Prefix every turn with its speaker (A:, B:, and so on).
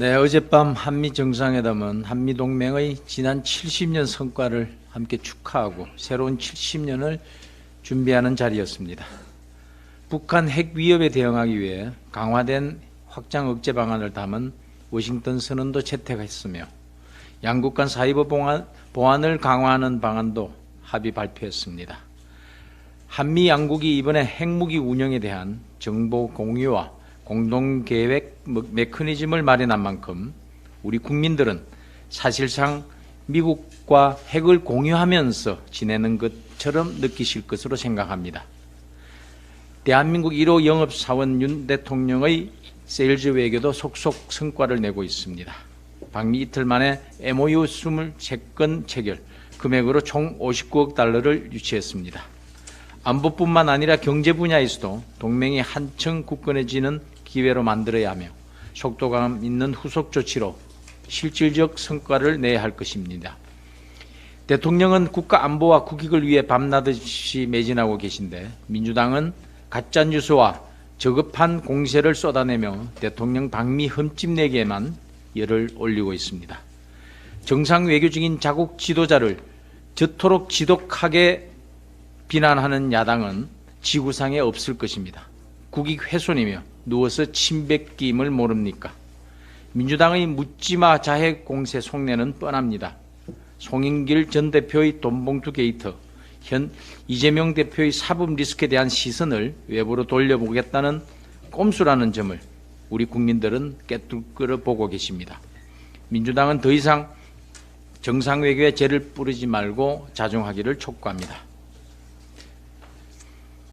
A: 네, 어젯밤 한미 정상회담은 한미 동맹의 지난 70년 성과를 함께 축하하고 새로운 70년을 준비하는 자리였습니다. 북한 핵 위협에 대응하기 위해 강화된 확장 억제 방안을 담은 워싱턴 선언도 채택했으며 양국 간 사이버 보안, 보안을 강화하는 방안도 합의 발표했습니다. 한미 양국이 이번에 핵무기 운영에 대한 정보 공유와 공동 계획 메커니즘을 마련한 만큼 우리 국민들은 사실상 미국과 핵을 공유하면서 지내는 것처럼 느끼실 것으로 생각합니다. 대한민국 1호 영업사원 윤 대통령의 세일즈 외교도 속속 성과를 내고 있습니다. 방미 이틀 만에 MOU 23건 체결, 금액으로 총 59억 달러를 유치했습니다. 안보뿐만 아니라 경제 분야에서도 동맹이 한층 굳건해지는 기회로 만들어야 하며 속도감 있는 후속 조치로 실질적 성과를 내야 할 것입니다. 대통령은 국가 안보와 국익을 위해 밤낮없이 매진하고 계신데 민주당은 가짜 뉴스와 저급한 공세를 쏟아내며 대통령 방미 흠집내기에만 열을 올리고 있습니다. 정상 외교 중인 자국 지도자를 저토록 지독하게 비난하는 야당은 지구상에 없을 것입니다. 국익 훼손이며 누워서 침 뱉김을 모릅니까? 민주당의 묻지마 자해 공세 속내는 뻔합니다. 송영길 전 대표의 돈봉투 게이트, 현 이재명 대표의 사법 리스크에 대한 시선을 외부로 돌려보겠다는 꼼수라는 점을 우리 국민들은 깨뚫어 보고 계십니다. 민주당은 더 이상 정상 외교에 죄를 뿌리지 말고 자중하기를 촉구합니다.